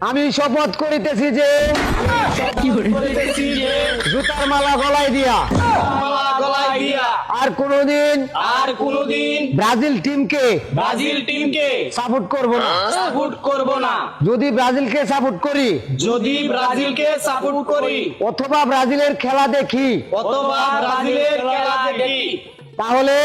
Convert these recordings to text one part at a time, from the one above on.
আমি শপথ করিতেছি যে জুতার মালা গলায় দিয়া। আর কোনোদিন আর কোনোদিন ব্রাজিল টিমকে ব্রাজিল টিমকে সাপোর্ট করব না। সাপোর্ট করব না যদি ব্রাজিলকে সাপোর্ট করি যদি ব্রাজিলকে সাপোর্ট করি অথবা ব্রাজিলের খেলা দেখি অথবা ব্রাজিলের খেলা দেখি তাহলে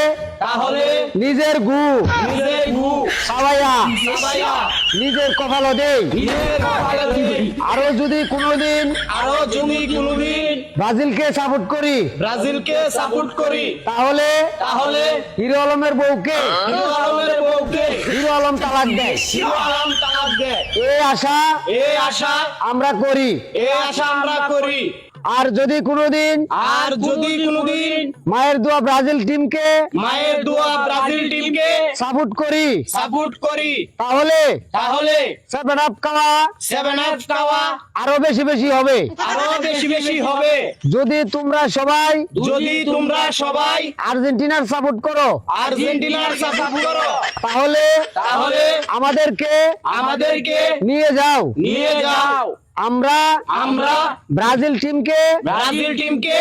তাহলে নিজের গু। নিজের গু। সাবাইয়া সাবাইয়া নিজের কপাল দেই। নিজের কপালে দিই। আরও যদি কোনোদিন আরও যদি কোনোদিন ব্রাজিলকে সাপোর্ট করি ব্রাজিলকে সাপোর্ট করি তাহলে তাহলে হিরো আলমের বউকে হিরো আলমের বউকে হিরো আলম তালাক দেয়। হিরো আলম তালাক দেয়। এই আশা এই আশা আমরা করি। এই আশা আমরা করি। আর যদি কোনোদিন আর যদি কোনোদিন মায়ের দোয়া ব্রাজিল টিমকে মায়ের দোয়া ব্রাজিল টিমকে সাপোর্ট করি। সাপোর্ট করি। তাহলে তাহলে সেভেন আপ খাওয়া সেভেন আপ টাওয়া আরও বেশি বেশি হবে। আরও বেশি বেশি হবে। যদি তোমরা সবাই যদি তোমরা সবাই আর্জেন্টিনার সাপোর্ট করো। আর্জেন্টিনার সাপোর্ট করো। তাহলে তাহলে আমাদেরকে আমাদেরকে নিয়ে যাও। নিয়ে যাও। আমরা আমরা ব্রাজিল টিমকে ব্রাজিল টিমকে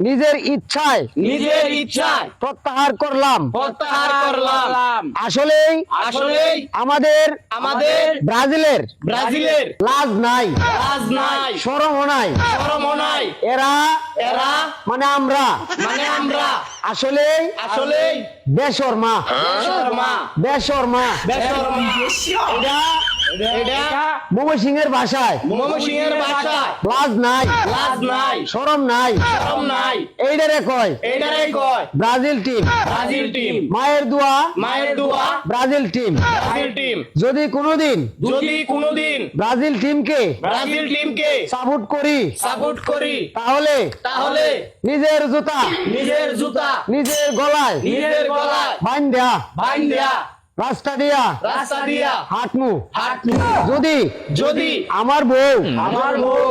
নিজের ইচ্ছায় নিজের ইচ্ছায় প্রত্যাহার করলাম। প্রত্যাহার করলাম। আসলেই আসলেই আমাদের আমাদের ব্রাজিলের ব্রাজিলের লাজ নাই লাজ নাই সরম নাই। শরম নাই। এরা এরা মানে আমরা। মানে আমরা। আসলেই আসলেই বেশর্মা শর্মা বেশর্মা বেশরমা এটা এটা মম সিং এর ভাষায়। ভাষায়। লাজ নাই। লাজ নাই। সরম নাই। শরম নাই। এইটারে কয়। এটাই কয়। Brazil team. Brazil team. মায়ের দোয়া। মায়ের দোয়া। Brazil team. Brazil team. যদি কোনোদিন যদি কোনোদিন ব্রাজিল টিমকে ব্রাজিল টিমকে সাপোর্ট করি। সাপোর্ট করি। তাহলে তাহলে নিজের জুতা নিজের জুতা নিজের গলায় নিজের গলায় বাইন দেয়া বাইন দেয়া রাস্তা দিয়া। রাস্তা দিয়া। হাঁটমু হাঁটমু যদি যদি আমার বউ আমার বউ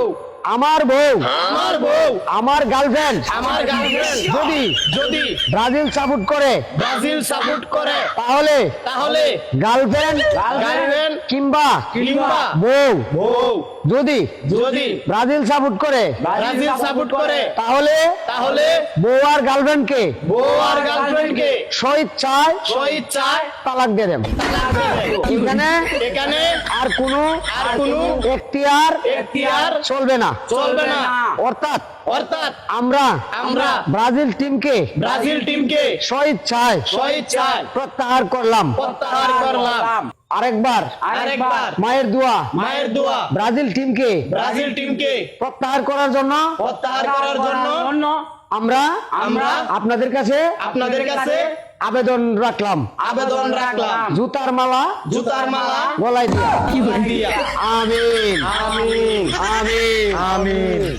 আমার বউ। আমার বউ। আমার গার্লফ্রেন্ড আমার গার্লফ্রেন্ড যদি যদি ব্রাজিল সাপোর্ট করে ব্রাজিল সাপোর্ট করে তাহলে তাহলে গার্লফ্রেন্ড গার্লফ্রেন্ড কিংবা কিংবা বউ। বউ। যদি যদি ব্রাজিল সাপোর্ট করে ব্রাজিল সাপোর্ট করে তাহলে তাহলে বউ আর গার্লফ্রেন্ডকে বউ আর গার্লফ্রেন্ডকে স্বইচ্ছায় স্বইচ্ছায় তালাক দিয়ে দেব তালাক দেবে। এখানে এখানে আর কোনো আর কোনো এখতিয়ার এখতিয়ার চলবে না। চলবে না। অর্থাৎ অর্থাৎ আমরা আমরা ব্রাজিল টিমকে ব্রাজিল টিমকে স্বইচ্ছায় স্বইচ্ছায় প্রত্যাহার করলাম। প্রত্যাহার করলাম। আরেকবার আরেকবার। মায়ের দোয়া। মায়ের দোয়া। ব্রাজিল টিমকে ব্রাজিল টিমকে প্রত্যাহার করার জন্য প্রত্যাহার করার জন্য আমরা আমরা আপনাদের কাছে আপনাদের কাছে আবেদন রাখলাম। আবেদন রাখলাম। জুতার মালা জুতার মালা গলায় দিয়া। আমিন। আমিন। আমিন। আমিন।